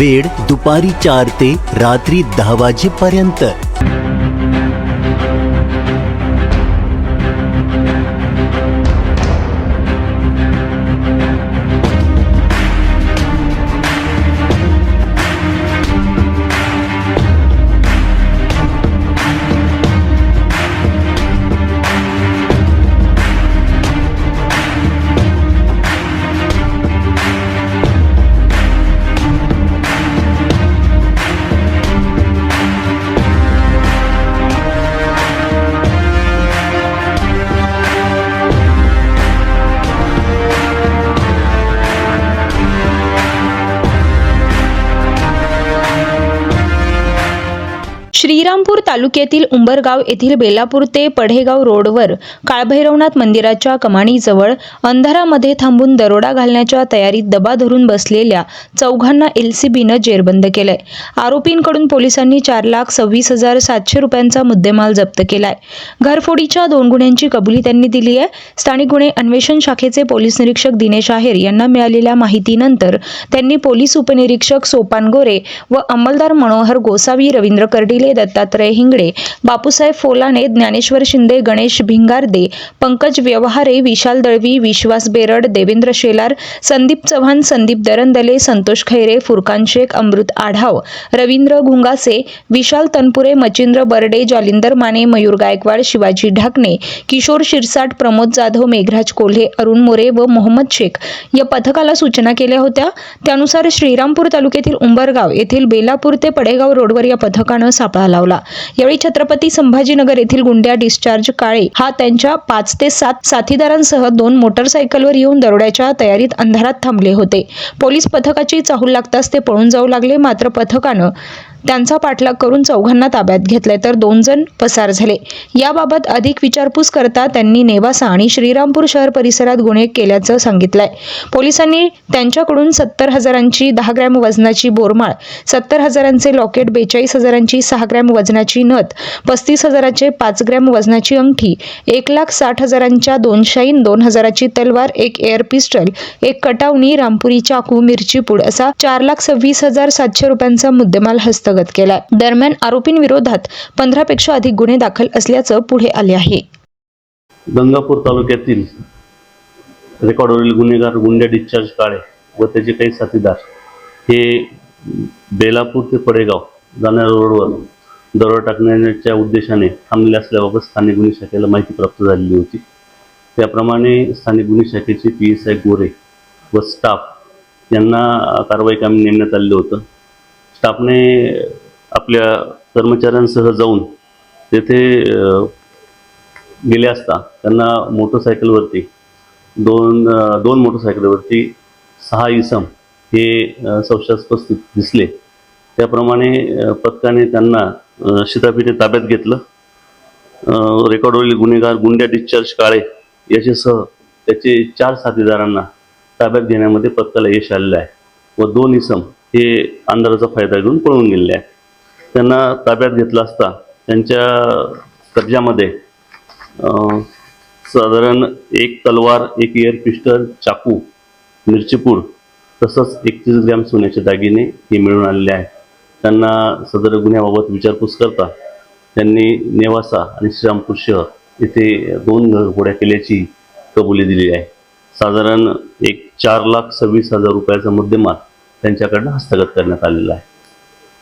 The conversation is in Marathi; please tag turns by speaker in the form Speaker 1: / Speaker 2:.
Speaker 1: वेळ दुपारी चार ते रात्री दहा वाजेपर्यंत.
Speaker 2: श्रीरामपूर तालुक्यातील उंबरगाव येथील बेलापूर ते पढेगाव रोडवर काळभैरवनाथ मंदिराच्या कमाणीजवळ अंधारामध्ये थांबून दरोडा घालण्याच्या तयारीत दबा धरून बसलेल्या चौघांना एलसीबीनं जेरबंद केलंय. आरोपींकडून पोलिसांनी चार लाख सव्वीस हजार सातशे रुपयांचा मुद्देमाल जप्त केलाय. घरफोडीच्या दोन गुन्ह्यांची कबुली त्यांनी दिली आहे. स्थानिक गुन्हे अन्वेषण शाखेचे पोलीस निरीक्षक दिनेश आहेर यांना मिळालेल्या माहितीनंतर त्यांनी पोलीस उपनिरीक्षक सोपान गोरे व अंमलदार मनोहर गोसावी रवींद्र कर्डिले दत्तात्रय हिंगडे बापूसाहेब फोलाणे ज्ञानेश्वर शिंदे गणेश भिंगारदे पंकज व्यवहारे विशाल दळवी विश्वास बेरड देवेंद्र शेलार संदीप चव्हाण संदीप दरंदले संतोष खैरे फुरकान शेख अमृत आढाव रवींद्र घुंगासे विशाल तनपुरे मचिंद्र बर्डे जालिंदर माने मयूर गायकवाड शिवाजी ढाकणे किशोर शिरसाट प्रमोद जाधव मेघराज कोल्हे अरुण मोरे व मोहम्मद शेख या पथकाला सूचना केल्या होत्या. त्यानुसार श्रीरामपूर तालुक्यातील उंबरगाव येथील बेलापूर ते पडेगाव रोडवर या पथकानं सापळा घालावला यावेळी छत्रपती संभाजीनगर येथील गुंड्या डिस्चार्ज काळे हा त्यांच्या पाच ते सात साथीदारांसह दोन मोटरसायकलवर येऊन दरोड्याच्या तयारीत अंधारात थांबले होते. पोलीस पथकाची चाहूल लागताच ते पळून जाऊ लागले. मात्र पथकानं त्यांचा पाठलाग करून चौघांना ताब्यात घेतले तर दोन जण पसार झाले. याबाबत अधिक विचारपूस करता त्यांनी नेवासा आणि श्रीरामपूर शहर परिसरात गुन्हे केल्याचं सांगितलंय. पोलिसांनी त्यांच्याकडून सत्तर हजारांची दहा ग्रॅम वजनाची बोरमाळ सत्तर हजारांचे लॉकेट बेचाळीस हजारांची सहा ग्रॅम वजनाची नथ पस्तीस हजाराचे पाच ग्रॅम वजनाची अंगठी एक लाख साठ हजारांच्या दोन शाईन दोन हजाराची तलवार एक एअर पिस्टल एक कटावणी रामपुरी चाकू मिरची पूड असा चार लाख सव्वीस हजार सातशे रुपयांचा मुद्देमाल हस्तगत केलाय. दरम्यान आरोपींविरोधात पंधरापेक्षा अधिक गुन्हे दाखल असल्याचं पुढे आले आहे.
Speaker 3: गंगापूर तालुक्यातील रेकॉर्डवरील गुन्हेगार गुंड्या डिस्चार्ज काळे व त्याचे काही साथीदार हे बेलापूर ते पडेगाव जाणाऱ्या रोडवर दरोडा टाकण्याच्या उद्देशाने थांबले असल्याबाबत स्थानिक गुन्हे शाखेला माहिती प्राप्त झालेली होती. त्याप्रमाणे स्थानिक गुन्हे शाखेचे पी एस आय गोरे व स्टाफ यांना कारवाई कामी नेमण्यात आलेलं होतं. स्टाफने आपल्या कर्मचाऱ्यांसह जाऊन तेथे गेले असता त्यांना मोटरसायकलवरती दोन दोन मोटरसायकलवरती सहा इसम हे अ, संशयास्पद दिसले. त्याप्रमाणे पथकाने त्यांना शितापीठे ताब्यात घेतलं. रेकॉर्डवरील गुन्हेगार गुंड्या डिस्चार्ज काळे याच्यासह त्याचे चार साथीदारांना ताब्यात घेण्यामध्ये पथकाला यश आलेलं आहे व दोन इसम हे अंधाराचा फायदा घेऊन पळून गेलेले आहेत. त्यांना ताब्यात घेतलं असता त्यांच्या कब्जामध्ये साधारण एक तलवार एक एअर पिस्टल चाकू मिरचीपूड तसंच एकतीस ग्रॅम सोन्याचे दागिने हे मिळून आलेले आहेत. त्यांना सदर गुन्ह्याबाबत विचारपूस करता त्यांनी नेवासा आणि श्रीरामपूर शहर येथे दोन घरफोड्या केल्याची कबुली दिली आहे. साधारण एक चार लाख सव्वीस हजार रुपयाचा मुद्देमाल त्यांच्याकडनं हस्तगत करण्यात आलेला आहे.